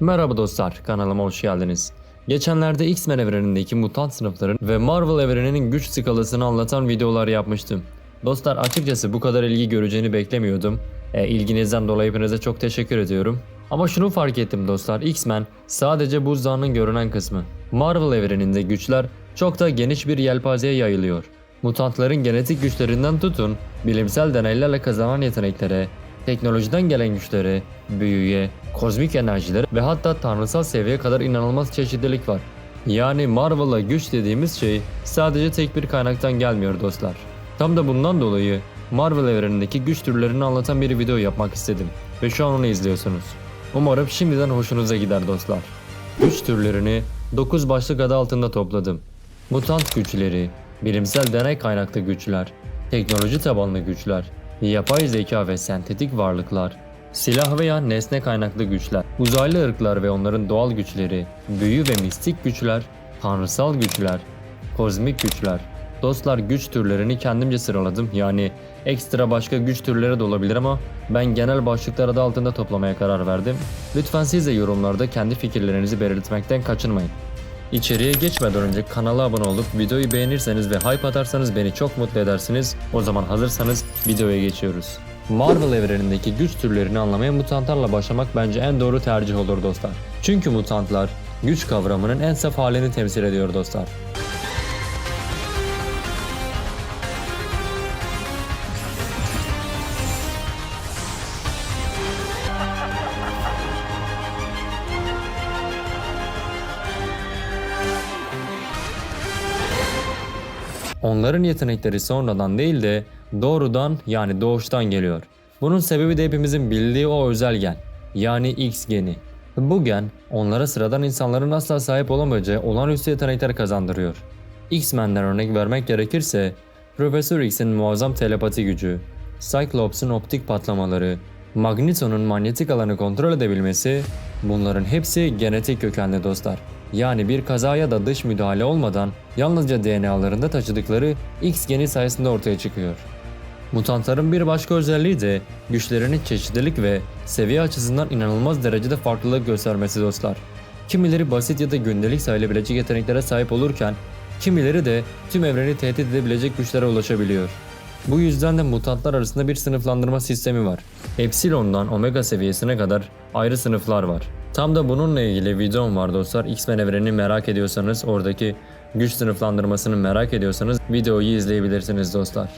Merhaba dostlar, kanalıma hoş geldiniz. Geçenlerde X-Men evrenindeki mutant sınıfların ve Marvel evreninin güç skalasını anlatan videolar yapmıştım. Dostlar açıkçası bu kadar ilgi göreceğini beklemiyordum. E, ilginizden dolayı hepinize çok teşekkür ediyorum. Ama şunu fark ettim dostlar, X-Men sadece buzdağının görünen kısmı. Marvel evreninde güçler çok da geniş bir yelpazeye yayılıyor. Mutantların genetik güçlerinden tutun, bilimsel deneylerle kazanan yeteneklere, teknolojiden gelen güçlere, büyüye, kozmik enerjilere ve hatta tanrısal seviyeye kadar inanılmaz çeşitlilik var. Yani Marvel'a güç dediğimiz şey sadece tek bir kaynaktan gelmiyor dostlar. Tam da bundan dolayı Marvel evrenindeki güç türlerini anlatan bir video yapmak istedim ve şu an onu izliyorsunuz. Umarım şimdiden hoşunuza gider dostlar. Güç türlerini 9 başlık adı altında topladım. Mutant güçleri, bilimsel deney kaynaklı güçler, teknoloji tabanlı güçler, yapay zeka ve sentetik varlıklar, silah veya nesne kaynaklı güçler, uzaylı ırklar ve onların doğal güçleri, büyü ve mistik güçler, tanrısal güçler, kozmik güçler. Dostlar güç türlerini kendimce sıraladım. Yani ekstra başka güç türleri de olabilir ama ben genel başlıklar adı altında toplamaya karar verdim. Lütfen siz de yorumlarda kendi fikirlerinizi belirtmekten kaçınmayın. İçeriye geçmeden önce kanala abone olup videoyu beğenirseniz ve hype atarsanız beni çok mutlu edersiniz. O zaman hazırsanız videoya geçiyoruz. Marvel evrenindeki güç türlerini anlamaya mutantlarla başlamak bence en doğru tercih olur dostlar. Çünkü mutantlar güç kavramının en saf halini temsil ediyor dostlar. Onların yetenekleri sonradan değil de doğrudan yani doğuştan geliyor. Bunun sebebi de hepimizin bildiği o özel gen. Yani X geni. Bu gen onlara sıradan insanların asla sahip olamayacağı olağanüstü yetenekler kazandırıyor. X-Men'den örnek vermek gerekirse Profesör X'in muazzam telepati gücü, Cyclops'un optik patlamaları, Magneto'nun manyetik alanı kontrol edebilmesi bunların hepsi genetik kökenli dostlar. Yani bir kaza ya da dış müdahale olmadan yalnızca DNA'larında taşıdıkları X geni sayesinde ortaya çıkıyor. Mutantların bir başka özelliği de güçlerinin çeşitlilik ve seviye açısından inanılmaz derecede farklılık göstermesi dostlar. Kimileri basit ya da gündelik sayılabilecek yeteneklere sahip olurken kimileri de tüm evreni tehdit edebilecek güçlere ulaşabiliyor. Bu yüzden de mutantlar arasında bir sınıflandırma sistemi var. Epsilon'dan Omega seviyesine kadar ayrı sınıflar var. Tam da bununla ilgili videom var dostlar. X-Men evrenini merak ediyorsanız, oradaki güç sınıflandırmasını merak ediyorsanız videoyu izleyebilirsiniz dostlar.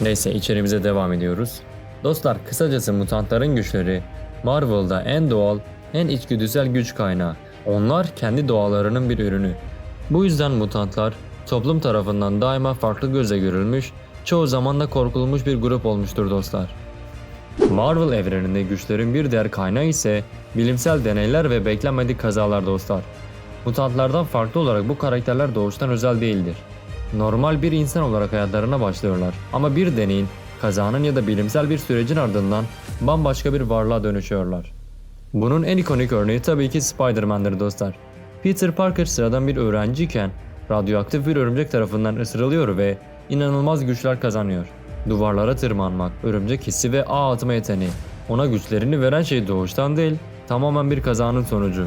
Neyse içerimize devam ediyoruz. Dostlar kısacası mutantların güçleri Marvel'da en doğal, en içgüdüsel güç kaynağı. Onlar kendi doğalarının bir ürünü. Bu yüzden mutantlar toplum tarafından daima farklı göze görülmüş, çoğu zaman da korkulmuş bir grup olmuştur dostlar. Marvel evreninde güçlerin bir diğer kaynağı ise bilimsel deneyler ve beklenmedik kazalar dostlar. Mutantlardan farklı olarak bu karakterler doğuştan özel değildir. Normal bir insan olarak hayatlarına başlıyorlar ama bir deneyin, kazanın ya da bilimsel bir sürecin ardından bambaşka bir varlığa dönüşüyorlar. Bunun en ikonik örneği tabii ki Spider-Man'dir dostlar. Peter Parker sıradan bir öğrenciyken radyoaktif bir örümcek tarafından ısırılıyor ve inanılmaz güçler kazanıyor. Duvarlara tırmanmak, örümcek hissi ve ağ atma yeteneği. Ona güçlerini veren şey doğuştan değil, tamamen bir kazanın sonucu.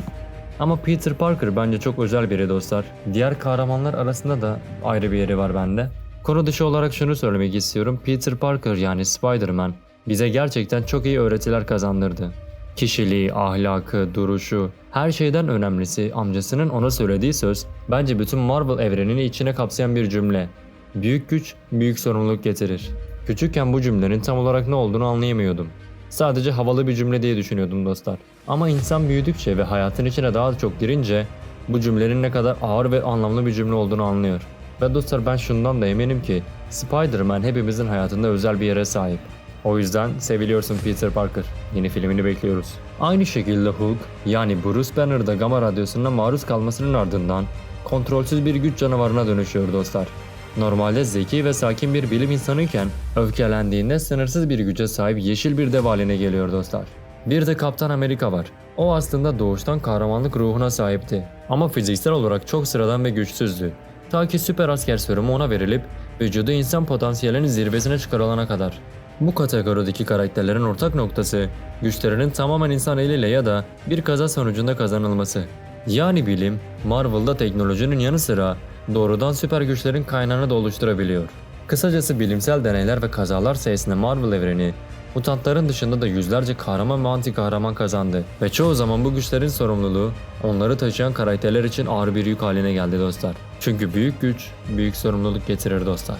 Ama Peter Parker bence çok özel biri dostlar. Diğer kahramanlar arasında da ayrı bir yeri var bende. Konu dışı olarak şunu söylemek istiyorum. Peter Parker yani Spider-Man bize gerçekten çok iyi öğretiler kazandırdı. Kişiliği, ahlakı, duruşu, her şeyden önemlisi amcasının ona söylediği söz bence bütün Marvel evrenini içine kapsayan bir cümle. Büyük güç, büyük sorumluluk getirir. Küçükken bu cümlenin tam olarak ne olduğunu anlayamıyordum. Sadece havalı bir cümle diye düşünüyordum dostlar. Ama insan büyüdükçe ve hayatın içine daha çok girince bu cümlenin ne kadar ağır ve anlamlı bir cümle olduğunu anlıyor. Ve dostlar ben şundan da eminim ki Spider-Man hepimizin hayatında özel bir yere sahip. O yüzden seviliyorsun Peter Parker. Yeni filmini bekliyoruz. Aynı şekilde Hulk yani Bruce Banner da Gamma radyosuna maruz kalmasının ardından kontrolsüz bir güç canavarına dönüşüyor dostlar. Normalde zeki ve sakin bir bilim insanıyken öfkelendiğinde sınırsız bir güce sahip yeşil bir dev haline geliyor dostlar. Bir de Kaptan Amerika var. O aslında doğuştan kahramanlık ruhuna sahipti. Ama fiziksel olarak çok sıradan ve güçsüzdü. Ta ki süper asker serumu ona verilip vücudu insan potansiyelinin zirvesine çıkarılana kadar. Bu kategorideki karakterlerin ortak noktası güçlerinin tamamen insan eliyle ya da bir kaza sonucunda kazanılması. Yani bilim, Marvel'da teknolojinin yanı sıra doğrudan süper güçlerin kaynağını da oluşturabiliyor. Kısacası bilimsel deneyler ve kazalar sayesinde Marvel evreni mutantların dışında da yüzlerce kahraman ve anti kahraman kazandı ve çoğu zaman bu güçlerin sorumluluğu onları taşıyan karakterler için ağır bir yük haline geldi dostlar. Çünkü büyük güç büyük sorumluluk getirir dostlar.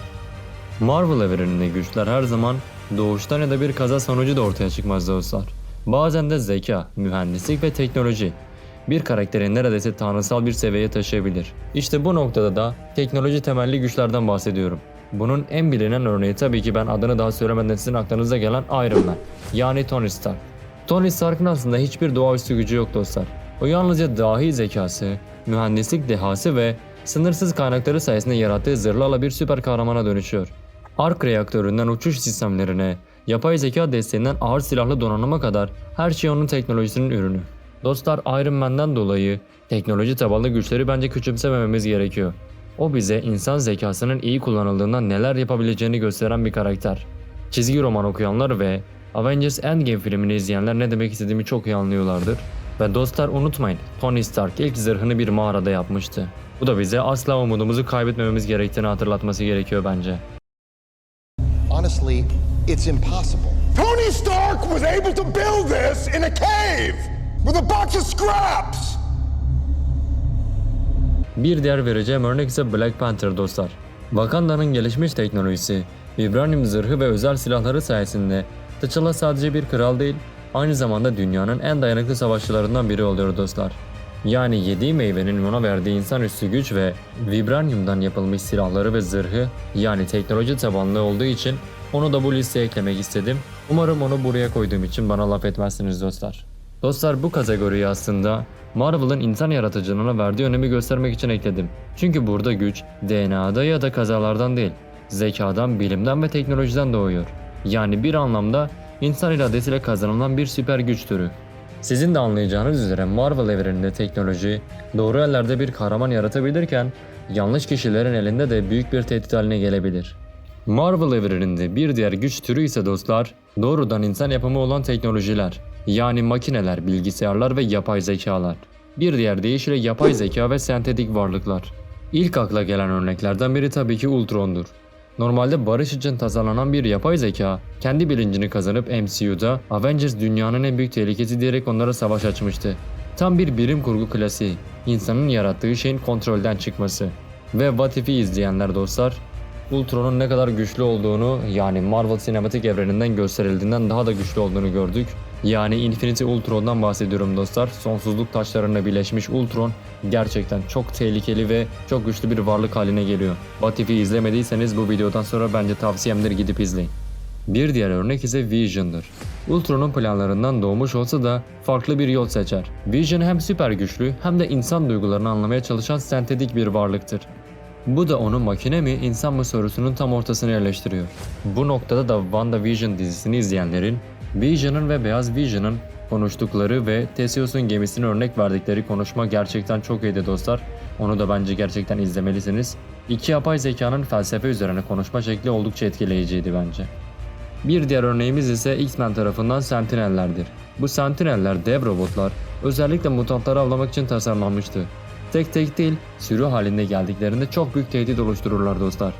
Marvel evreninde güçler her zaman doğuştan ya da bir kaza sonucu da ortaya çıkmaz dostlar. Bazen de zeka, mühendislik ve teknoloji bir karakteri neredeyse tanrısal bir seviyeye taşıyabilir. İşte bu noktada da teknoloji temelli güçlerden bahsediyorum. Bunun en bilinen örneği tabii ki ben adını daha söylemeden sizin aklınıza gelen Iron Man. Yani Tony Stark. Tony Stark'ın aslında hiçbir doğaüstü gücü yok dostlar. O yalnızca dahi zekası, mühendislik dehası ve sınırsız kaynakları sayesinde yarattığı zırhlarla bir süper kahramana dönüşüyor. Ark reaktöründen uçuş sistemlerine, yapay zeka desteğinden ağır silahlı donanıma kadar her şey onun teknolojisinin ürünü. Dostlar Iron Man'den dolayı teknoloji tabanlı güçleri bence küçümsemememiz gerekiyor. O bize insan zekasının iyi kullanıldığında neler yapabileceğini gösteren bir karakter. Çizgi roman okuyanlar ve Avengers Endgame filmini izleyenler ne demek istediğimi çok iyi anlıyorlardır. Ve dostlar unutmayın Tony Stark ilk zırhını bir mağarada yapmıştı. Bu da bize asla umudumuzu kaybetmememiz gerektiğini hatırlatması gerekiyor bence. Honestly, it's impossible. Tony Stark was able to build this in a cave with a box of scraps. Bir diğer vereceğim örnek ise Black Panther dostlar. Wakanda'nın gelişmiş teknolojisi, vibranium zırhı ve özel silahları sayesinde T'Challa sadece bir kral değil, aynı zamanda dünyanın en dayanıklı savaşçılarından biri oluyor dostlar. Yani yediği meyvenin ona verdiği insanüstü güç ve vibraniumdan yapılmış silahları ve zırhı yani teknoloji tabanlı olduğu için onu da bu listeye eklemek istedim. Umarım onu buraya koyduğum için bana laf etmezsiniz dostlar. Dostlar bu kategoriyi aslında Marvel'ın insan yaratıcılığına verdiği önemi göstermek için ekledim. Çünkü burada güç DNA'da ya da kazalardan değil, zekadan, bilimden ve teknolojiden doğuyor. Yani bir anlamda insan iradesiyle kazanılan bir süper güç türü. Sizin de anlayacağınız üzere Marvel evreninde teknoloji doğru ellerde bir kahraman yaratabilirken yanlış kişilerin elinde de büyük bir tehdit haline gelebilir. Marvel evreninde bir diğer güç türü ise dostlar doğrudan insan yapımı olan teknolojiler. Yani makineler, bilgisayarlar ve yapay zekalar. Bir diğer deyişle yapay zeka ve sentetik varlıklar. İlk akla gelen örneklerden biri tabii ki Ultron'dur. Normalde barış için tasarlanan bir yapay zeka, kendi bilincini kazanıp MCU'da Avengers dünyanın en büyük tehlikesi diyerek onlara savaş açmıştı. Tam bir bilim kurgu klasiği, insanın yarattığı şeyin kontrolden çıkması. Ve What If'i izleyenler dostlar, Ultron'un ne kadar güçlü olduğunu yani Marvel sinematik evreninden gösterildiğinden daha da güçlü olduğunu gördük. Yani Infinity Ultron'dan bahsediyorum dostlar. Sonsuzluk taşlarına birleşmiş Ultron gerçekten çok tehlikeli ve çok güçlü bir varlık haline geliyor. What If'i izlemediyseniz bu videodan sonra bence tavsiyemdir gidip izleyin. Bir diğer örnek ise Vision'dır. Ultron'un planlarından doğmuş olsa da farklı bir yol seçer. Vision hem süper güçlü hem de insan duygularını anlamaya çalışan sentetik bir varlıktır. Bu da onu makine mi insan mı sorusunun tam ortasına yerleştiriyor. Bu noktada da WandaVision dizisini izleyenlerin Vision'ın ve Beyaz Vision'ın konuştukları ve Theseus'un gemisine örnek verdikleri konuşma gerçekten çok iyiydi dostlar. Onu da bence gerçekten izlemelisiniz. İki yapay zekanın felsefe üzerine konuşma şekli oldukça etkileyiciydi bence. Bir diğer örneğimiz ise X-Men tarafından Sentinel'lerdir. Bu Sentineller dev robotlar özellikle mutantları avlamak için tasarlanmıştı. Tek tek değil, sürü halinde geldiklerinde çok büyük tehdit oluştururlar dostlar.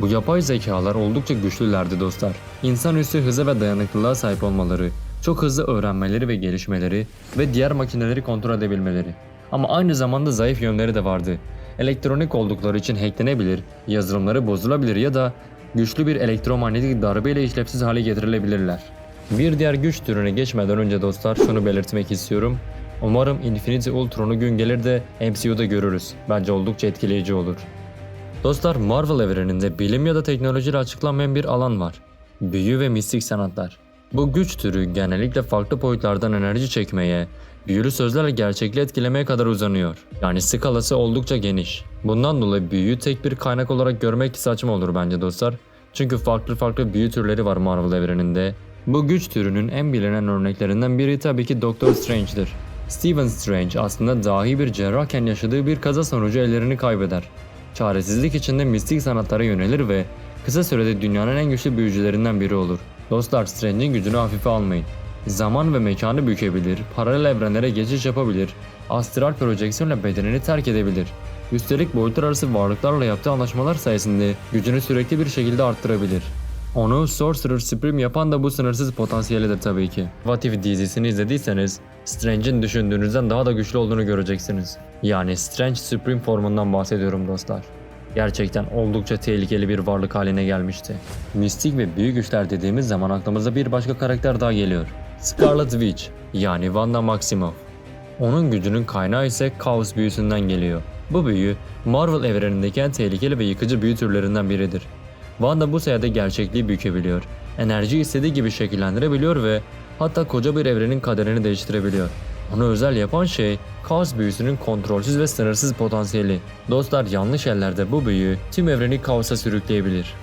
Bu yapay zekalar oldukça güçlülerdi dostlar. İnsanüstü hıza ve dayanıklılığa sahip olmaları, çok hızlı öğrenmeleri ve gelişmeleri ve diğer makineleri kontrol edebilmeleri. Ama aynı zamanda zayıf yönleri de vardı. Elektronik oldukları için hacklenebilir, yazılımları bozulabilir ya da güçlü bir elektromanyetik darbeyle işlevsiz hale getirilebilirler. Bir diğer güç türüne geçmeden önce dostlar şunu belirtmek istiyorum. Umarım Infinity Ultron'u gün gelir de MCU'da görürüz. Bence oldukça etkileyici olur. Dostlar Marvel evreninde bilim ya da teknolojiyle açıklanmayan bir alan var. Büyü ve mistik sanatlar. Bu güç türü genellikle farklı boyutlardan enerji çekmeye, büyülü sözlerle gerçekliği etkilemeye kadar uzanıyor. Yani skalası oldukça geniş. Bundan dolayı büyüyü tek bir kaynak olarak görmek saçma olur bence dostlar. Çünkü farklı farklı büyü türleri var Marvel evreninde. Bu güç türünün en bilinen örneklerinden biri tabii ki Doctor Strange'dir. Stephen Strange aslında dahi bir cerrahken yaşadığı bir kaza sonucu ellerini kaybeder. Çaresizlik içinde mistik sanatlara yönelir ve kısa sürede dünyanın en güçlü büyücülerinden biri olur. Dostlar Strange'in gücünü hafife almayın. Zaman ve mekanı bükebilir, paralel evrenlere geçiş yapabilir, astral projeksiyonla bedenini terk edebilir. Üstelik boyutlar arası varlıklarla yaptığı anlaşmalar sayesinde gücünü sürekli bir şekilde arttırabilir. Onu Sorcerer Supreme yapan da bu sınırsız potansiyelidir tabii ki. What If dizisini izlediyseniz Strange'in düşündüğünüzden daha da güçlü olduğunu göreceksiniz. Yani Strange Supreme formundan bahsediyorum dostlar. Gerçekten oldukça tehlikeli bir varlık haline gelmişti. Mistik ve büyük güçler dediğimiz zaman aklımıza bir başka karakter daha geliyor. Scarlet Witch yani Wanda Maximoff. Onun gücünün kaynağı ise kaos büyüsünden geliyor. Bu büyü Marvel evrenindeki en tehlikeli ve yıkıcı büyü türlerinden biridir. Wanda bu sayede gerçekliği bükebiliyor, enerjiyi istediği gibi şekillendirebiliyor ve hatta koca bir evrenin kaderini değiştirebiliyor. Onu özel yapan şey kaos büyüsünün kontrolsüz ve sınırsız potansiyeli. Dostlar yanlış ellerde bu büyü tüm evreni kaosa sürükleyebilir.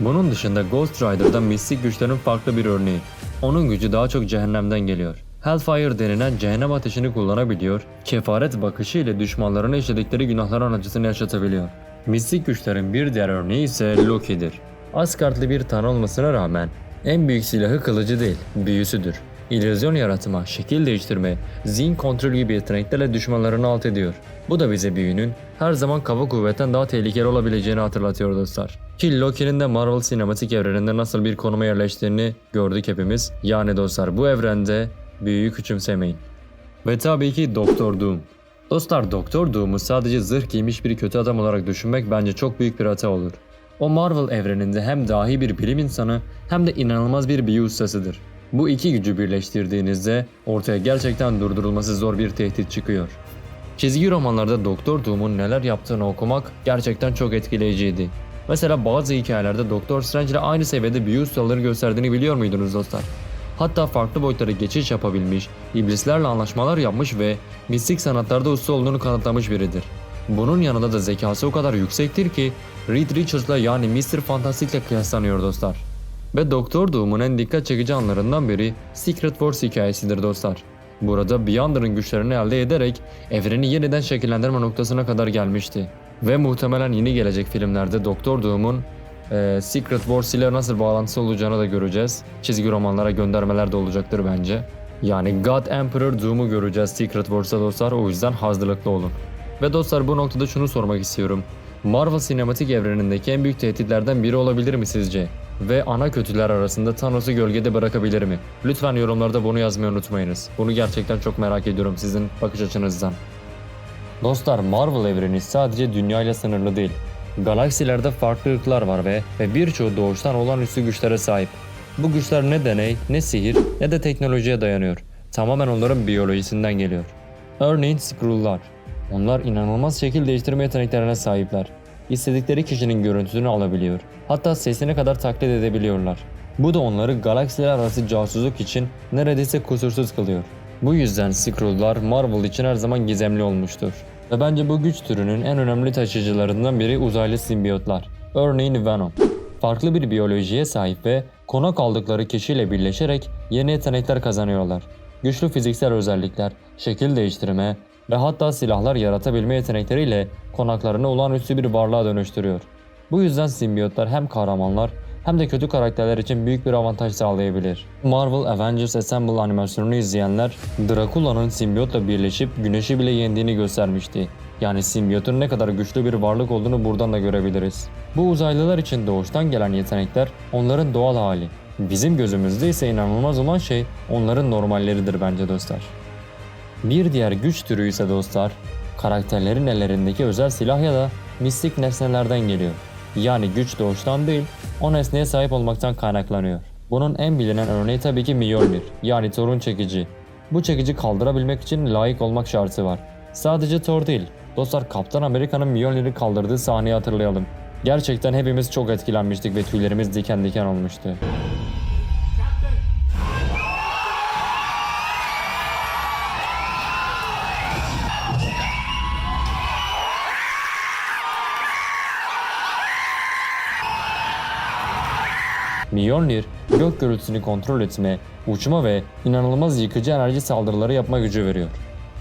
Bunun dışında Ghost Rider'da mistik güçlerin farklı bir örneği. Onun gücü daha çok cehennemden geliyor. Hellfire denilen cehennem ateşini kullanabiliyor, kefaret bakışı ile düşmanlarına işledikleri günahların acısını yaşatabiliyor. Mistik güçlerin bir diğer örneği ise Loki'dir. Asgardlı bir tanrı olmasına rağmen en büyük silahı kılıcı değil, büyüsüdür. İllüzyon yaratma, şekil değiştirme, zihin kontrol gibi yeteneklerle düşmanlarını alt ediyor. Bu da bize büyünün her zaman kaba kuvvetten daha tehlikeli olabileceğini hatırlatıyor dostlar. Ki Loki'nin de Marvel sinematik evreninde nasıl bir konuma yerleştiğini gördük hepimiz. Yani dostlar bu evrende büyüyü küçümsemeyin. Ve tabii ki Doktor Doom. Dostlar Doktor Doom'u sadece zırh giymiş bir kötü adam olarak düşünmek bence çok büyük bir hata olur. O Marvel evreninde hem dahi bir bilim insanı hem de inanılmaz bir büyü ustasıdır. Bu iki gücü birleştirdiğinizde ortaya gerçekten durdurulması zor bir tehdit çıkıyor. Çizgi romanlarda Doktor Doom'un neler yaptığını okumak gerçekten çok etkileyiciydi. Mesela bazı hikayelerde Doktor Strange ile aynı seviyede büyü ustaları gösterdiğini biliyor muydunuz dostlar? Hatta farklı boyutlara geçiş yapabilmiş, iblislerle anlaşmalar yapmış ve mistik sanatlarda usta olduğunu kanıtlamış biridir. Bunun yanında da zekası o kadar yüksektir ki Reed Richards'la yani Mr. Fantastic'le kıyaslanıyor dostlar. Ve Doktor Doom'un en dikkat çekici anlarından biri Secret Wars hikayesidir dostlar. Burada Beyonder'ın güçlerini elde ederek evreni yeniden şekillendirme noktasına kadar gelmişti. Ve muhtemelen yeni gelecek filmlerde Doktor Doom'un e, Secret Wars ile nasıl bağlantısı olacağını da göreceğiz. Çizgi romanlara göndermeler de olacaktır bence. Yani God Emperor Doom'u göreceğiz Secret Wars'ta dostlar o yüzden hazırlıklı olun. Ve dostlar bu noktada şunu sormak istiyorum. Marvel sinematik evrenindeki en büyük tehditlerden biri olabilir mi sizce? Ve ana kötüler arasında Thanos'u gölgede bırakabilir mi? Lütfen yorumlarda bunu yazmayı unutmayınız. Bunu gerçekten çok merak ediyorum sizin bakış açınızdan. Dostlar Marvel evreni sadece dünya ile sınırlı değil. Galaksilerde farklı ırklar var ve, ve birçoğu doğuştan olağanüstü güçlere sahip. Bu güçler ne deney, ne sihir, ne de teknolojiye dayanıyor. Tamamen onların biyolojisinden geliyor. Örneğin Skrull'lar. Onlar inanılmaz şekil değiştirme yeteneklerine sahipler. İstedikleri kişinin görüntüsünü alabiliyor. Hatta sesine kadar taklit edebiliyorlar. Bu da onları galaksiler arası casusluk için neredeyse kusursuz kılıyor. Bu yüzden Skrull'lar Marvel için her zaman gizemli olmuştur. Ve bence bu güç türünün en önemli taşıyıcılarından biri uzaylı simbiyotlar. Örneğin Venom. Farklı bir biyolojiye sahip ve konak aldıkları kişiyle birleşerek yeni yetenekler kazanıyorlar. Güçlü fiziksel özellikler, şekil değiştirme ve hatta silahlar yaratabilme yetenekleriyle konaklarını olağanüstü bir varlığa dönüştürüyor. Bu yüzden simbiyotlar hem kahramanlar hem de kötü karakterler için büyük bir avantaj sağlayabilir. Marvel Avengers Assemble animasyonunu izleyenler Dracula'nın simbiyotla birleşip güneşi bile yendiğini göstermişti. Yani simbiyotun ne kadar güçlü bir varlık olduğunu buradan da görebiliriz. Bu uzaylılar için doğuştan gelen yetenekler onların doğal hali. Bizim gözümüzde ise inanılmaz olan şey onların normalleridir bence dostlar. Bir diğer güç türü ise dostlar, karakterlerin ellerindeki özel silah ya da mistik nesnelerden geliyor. Yani güç doğuştan değil, o nesneye sahip olmaktan kaynaklanıyor. Bunun en bilinen örneği tabii ki Mjolnir, yani Thor'un çekici. Bu çekici kaldırabilmek için layık olmak şartı var. Sadece Thor değil, dostlar Kaptan Amerika'nın Mjolnir'i kaldırdığı sahneyi hatırlayalım. Gerçekten hepimiz çok etkilenmiştik ve tüylerimiz diken diken olmuştu. Mjolnir, gök gürültüsünü kontrol etme, uçma ve inanılmaz yıkıcı enerji saldırıları yapma gücü veriyor.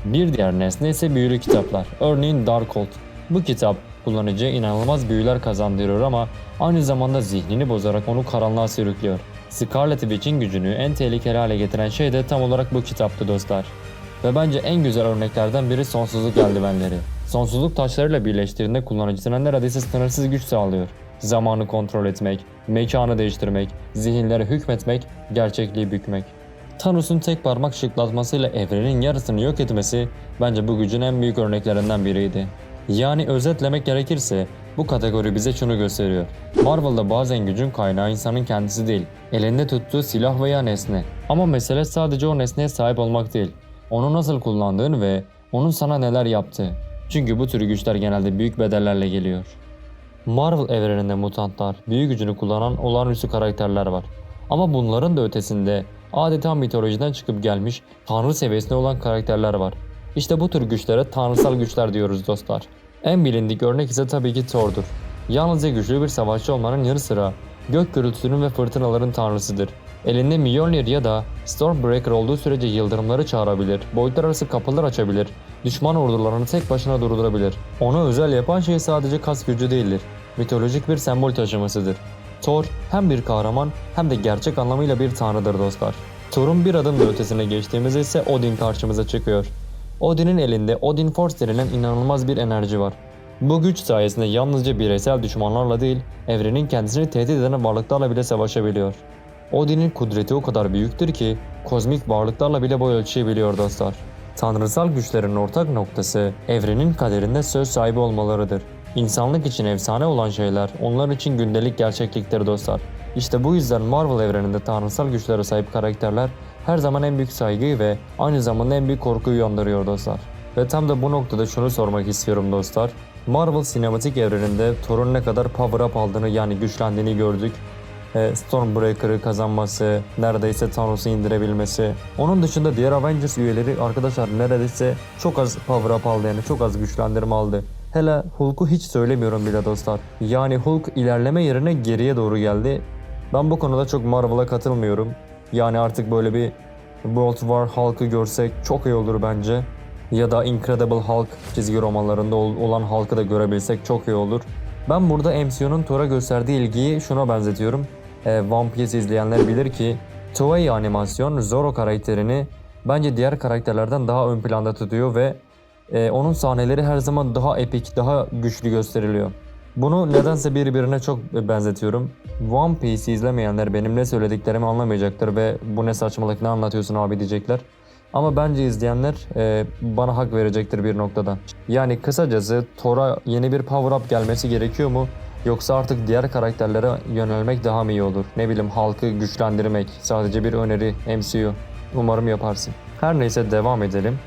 Bir diğer nesne ise büyülü kitaplar. Örneğin Darkhold. Bu kitap kullanıcıya inanılmaz büyüler kazandırıyor ama aynı zamanda zihnini bozarak onu karanlığa sürüklüyor. Scarlet Witch'in gücünü en tehlikeli hale getiren şey de tam olarak bu kitaptı dostlar. Ve bence en güzel örneklerden biri sonsuzluk eldivenleri. Sonsuzluk taşlarıyla birleştiğinde kullanıcısına neredeyse sınırsız güç sağlıyor. Zamanı kontrol etmek, mekanı değiştirmek, zihinlere hükmetmek, gerçekliği bükmek. Thanos'un tek parmak şıklatmasıyla evrenin yarısını yok etmesi bence bu gücün en büyük örneklerinden biriydi. Yani özetlemek gerekirse bu kategori bize şunu gösteriyor. Marvel'da bazen gücün kaynağı insanın kendisi değil, elinde tuttuğu silah veya nesne. Ama mesele sadece o nesneye sahip olmak değil, onu nasıl kullandığın ve onun sana neler yaptığı. Çünkü bu tür güçler genelde büyük bedellerle geliyor. Marvel evreninde mutantlar, büyü gücünü kullanan olağanüstü karakterler var. Ama bunların da ötesinde adeta mitolojiden çıkıp gelmiş tanrı seviyesinde olan karakterler var. İşte bu tür güçlere tanrısal güçler diyoruz dostlar. En bilindik örnek ise tabii ki Thor'dur. Yalnızca güçlü bir savaşçı olmanın yanı sıra gök gürültüsünün ve fırtınaların tanrısıdır. Elinde Mjolnir ya da Stormbreaker olduğu sürece yıldırımları çağırabilir, boyutlar arası kapılar açabilir, düşman ordularını tek başına durdurabilir. Onu özel yapan şey sadece kas gücü değildir. Mitolojik bir sembol taşımasıdır. Thor hem bir kahraman hem de gerçek anlamıyla bir tanrıdır dostlar. Thor'un bir adım da ötesine geçtiğimizde ise Odin karşımıza çıkıyor. Odin'in elinde Odin Force denilen inanılmaz bir enerji var. Bu güç sayesinde yalnızca bireysel düşmanlarla değil, evrenin kendisini tehdit eden varlıklarla bile savaşabiliyor. Odin'in kudreti o kadar büyüktür ki kozmik varlıklarla bile boy ölçebiliyor dostlar. Tanrısal güçlerin ortak noktası evrenin kaderinde söz sahibi olmalarıdır. İnsanlık için efsane olan şeyler onlar için gündelik gerçekliktir dostlar. İşte bu yüzden Marvel evreninde tanrısal güçlere sahip karakterler her zaman en büyük saygıyı ve aynı zamanda en büyük korkuyu uyandırıyor dostlar. Ve tam da bu noktada şunu sormak istiyorum dostlar. Marvel sinematik evreninde Thor'un ne kadar power up aldığını yani güçlendiğini gördük Stormbreaker'ı kazanması, neredeyse Thanos'u indirebilmesi. Onun dışında diğer Avengers üyeleri arkadaşlar neredeyse çok az power up aldı yani çok az güçlendirme aldı. Hele Hulk'u hiç söylemiyorum bile dostlar. Yani Hulk ilerleme yerine geriye doğru geldi. Ben bu konuda çok Marvel'a katılmıyorum. Yani artık böyle bir World War Hulk'ı görsek çok iyi olur bence. Ya da Incredible Hulk çizgi romanlarında ol- olan Hulk'ı da görebilsek çok iyi olur. Ben burada MCU'nun Thor'a gösterdiği ilgiyi şuna benzetiyorum. E, One Piece izleyenler bilir ki Toei animasyon Zoro karakterini bence diğer karakterlerden daha ön planda tutuyor ve e, onun sahneleri her zaman daha epik, daha güçlü gösteriliyor. Bunu nedense birbirine çok benzetiyorum. One Piece izlemeyenler benim ne söylediklerimi anlamayacaktır ve bu ne saçmalık ne anlatıyorsun abi diyecekler. Ama bence izleyenler e, bana hak verecektir bir noktada. Yani kısacası Thor'a yeni bir power up gelmesi gerekiyor mu? Yoksa artık diğer karakterlere yönelmek daha mı iyi olur? Ne bileyim halkı güçlendirmek. Sadece bir öneri MCU. Umarım yaparsın. Her neyse devam edelim.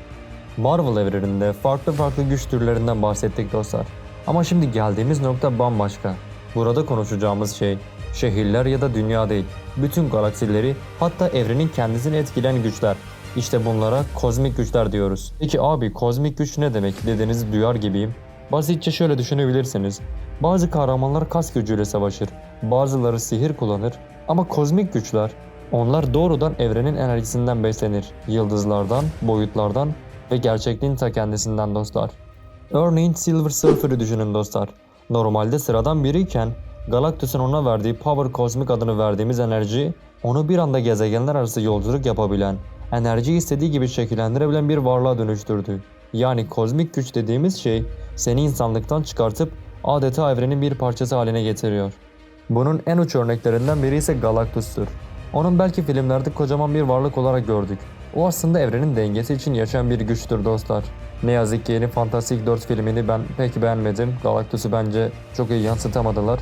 Marvel evreninde farklı farklı güç türlerinden bahsettik dostlar. Ama şimdi geldiğimiz nokta bambaşka. Burada konuşacağımız şey şehirler ya da dünya değil. Bütün galaksileri hatta evrenin kendisini etkileyen güçler. İşte bunlara kozmik güçler diyoruz. Peki abi kozmik güç ne demek dediğinizi duyar gibiyim. Basitçe şöyle düşünebilirsiniz. Bazı kahramanlar kas gücüyle savaşır. Bazıları sihir kullanır. Ama kozmik güçler onlar doğrudan evrenin enerjisinden beslenir. Yıldızlardan, boyutlardan ve gerçekliğin ta kendisinden dostlar. Örneğin Silver Surfer'ı düşünün dostlar. Normalde sıradan biriyken Galactus'un ona verdiği Power Cosmic adını verdiğimiz enerji onu bir anda gezegenler arası yolculuk yapabilen, enerjiyi istediği gibi şekillendirebilen bir varlığa dönüştürdü. Yani kozmik güç dediğimiz şey seni insanlıktan çıkartıp adeta evrenin bir parçası haline getiriyor. Bunun en uç örneklerinden biri ise Galactus'tur. Onun belki filmlerde kocaman bir varlık olarak gördük. O aslında evrenin dengesi için yaşayan bir güçtür dostlar. Ne yazık ki yeni Fantastic 4 filmini ben pek beğenmedim. Galactus'u bence çok iyi yansıtamadılar.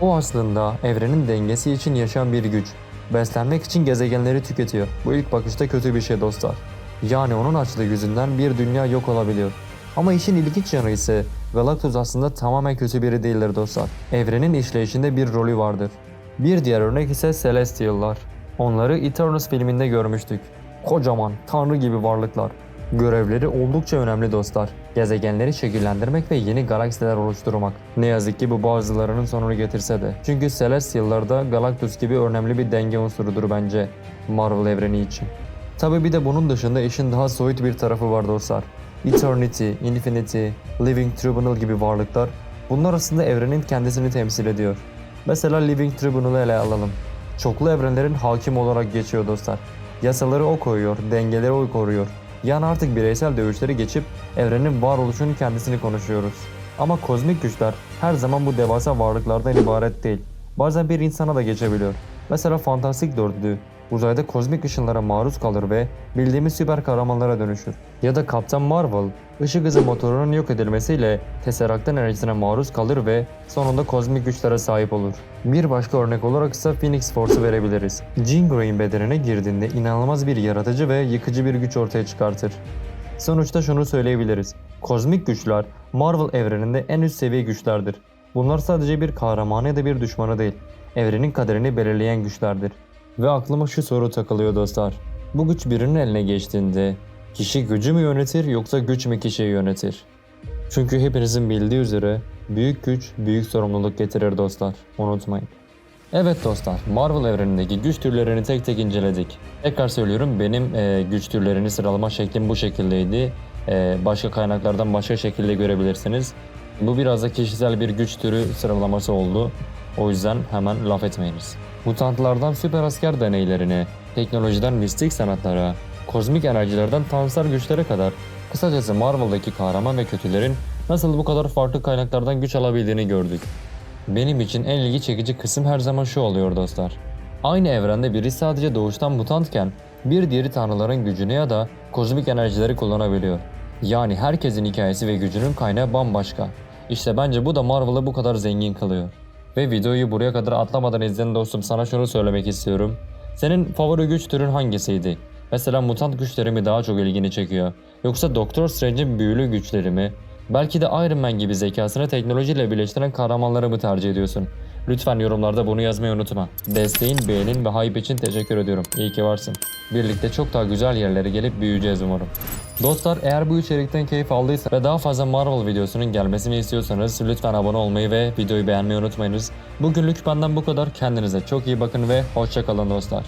O aslında evrenin dengesi için yaşayan bir güç. Beslenmek için gezegenleri tüketiyor. Bu ilk bakışta kötü bir şey dostlar. Yani onun açlığı yüzünden bir dünya yok olabiliyor. Ama işin ilginç yanı ise Galactus aslında tamamen kötü biri değildir dostlar. Evrenin işleyişinde bir rolü vardır. Bir diğer örnek ise Celestial'lar. Onları Eternals filminde görmüştük. Kocaman, tanrı gibi varlıklar. Görevleri oldukça önemli dostlar. Gezegenleri şekillendirmek ve yeni galaksiler oluşturmak. Ne yazık ki bu bazılarının sonunu getirse de. Çünkü Celestial'larda Galactus gibi önemli bir denge unsurudur bence Marvel evreni için. Tabi bir de bunun dışında işin daha soyut bir tarafı var dostlar. Eternity, Infinity, Living Tribunal gibi varlıklar Bunlar aslında evrenin kendisini temsil ediyor. Mesela Living Tribunal'ı ele alalım. Çoklu evrenlerin hakim olarak geçiyor dostlar. Yasaları o koyuyor, dengeleri o koruyor. Yani artık bireysel dövüşleri geçip evrenin varoluşunun kendisini konuşuyoruz. Ama kozmik güçler her zaman bu devasa varlıklardan ibaret değil. Bazen bir insana da geçebiliyor. Mesela Fantastik Dörtlü uzayda kozmik ışınlara maruz kalır ve bildiğimiz süper kahramanlara dönüşür. Ya da Kaptan Marvel ışık hızı motorunun yok edilmesiyle Tesseract'ın enerjisine maruz kalır ve sonunda kozmik güçlere sahip olur. Bir başka örnek olarak ise Phoenix Force'u verebiliriz. Jean Grey'in bedenine girdiğinde inanılmaz bir yaratıcı ve yıkıcı bir güç ortaya çıkartır. Sonuçta şunu söyleyebiliriz. Kozmik güçler Marvel evreninde en üst seviye güçlerdir. Bunlar sadece bir kahramanı ya da bir düşmanı değil. Evrenin kaderini belirleyen güçlerdir. Ve aklıma şu soru takılıyor dostlar. Bu güç birinin eline geçtiğinde kişi gücü mü yönetir yoksa güç mü kişiyi yönetir? Çünkü hepinizin bildiği üzere büyük güç büyük sorumluluk getirir dostlar. Unutmayın. Evet dostlar, Marvel evrenindeki güç türlerini tek tek inceledik. Tekrar söylüyorum benim e, güç türlerini sıralama şeklim bu şekildeydi. E, başka kaynaklardan başka şekilde görebilirsiniz. Bu biraz da kişisel bir güç türü sıralaması oldu. O yüzden hemen laf etmeyiniz. Mutantlardan süper asker deneylerine, teknolojiden mistik sanatlara, kozmik enerjilerden tanrısal güçlere kadar kısacası Marvel'daki kahraman ve kötülerin nasıl bu kadar farklı kaynaklardan güç alabildiğini gördük. Benim için en ilgi çekici kısım her zaman şu oluyor dostlar. Aynı evrende biri sadece doğuştan mutantken bir diğeri tanrıların gücünü ya da kozmik enerjileri kullanabiliyor. Yani herkesin hikayesi ve gücünün kaynağı bambaşka. İşte bence bu da Marvel'ı bu kadar zengin kılıyor. Ve videoyu buraya kadar atlamadan izleyen dostum sana şunu söylemek istiyorum. Senin favori güç türün hangisiydi? Mesela mutant güçleri mi daha çok ilgini çekiyor? Yoksa Doktor Strange'in büyülü güçleri mi? Belki de Iron Man gibi zekasını teknolojiyle birleştiren kahramanları mı tercih ediyorsun? Lütfen yorumlarda bunu yazmayı unutma. Desteğin, beğenin ve hype için teşekkür ediyorum. İyi ki varsın. Birlikte çok daha güzel yerlere gelip büyüyeceğiz umarım. Dostlar eğer bu içerikten keyif aldıysa ve daha fazla Marvel videosunun gelmesini istiyorsanız lütfen abone olmayı ve videoyu beğenmeyi unutmayınız. Bugünlük benden bu kadar. Kendinize çok iyi bakın ve hoşça kalın dostlar.